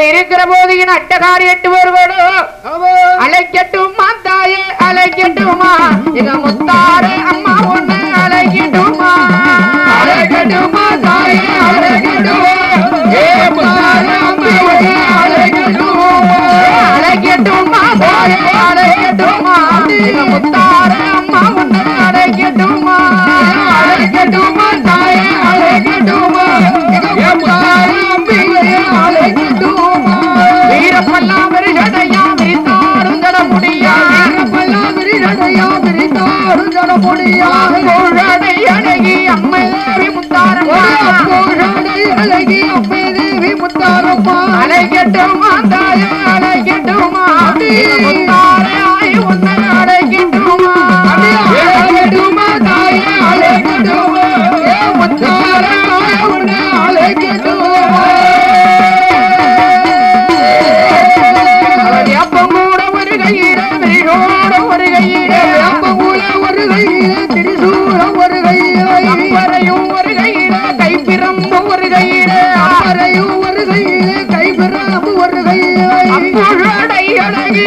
எங்க அட்டகாரி எட்டு வருவடோ அழைக்கட்டுமா தாயே அழைக்கட்டுமா? எங்க முத்தாரே அம்மா ஒண்ணு அழைக்கட்டுமா? அழைக்கட்டுமா தாயே அழைக்கட்டுமா? தாயே அழைக்கட்டுமா? எங்க முத்தாரே அம்மா ஒண்ணு அழைக்கட்டுமா? அழைக்கட்டுமா விரித்தாரும் தட முடியா கோழடை அழகி அம்மை தேவி முத்தாரம்மா. கோழடை அழகி அம்மை தேவி முத்தாரம்மா. அழைக்கட்டுமா தாயே அழைக்கட்டுமா? முத்தாரே ஆய் உன்னை அழைக்கட்டுமா? அழைக்கட்டுமா தாயே அழைக்கட்டுமா? கையில அப்பறையும் ஒரு கையில ஒரு அழகி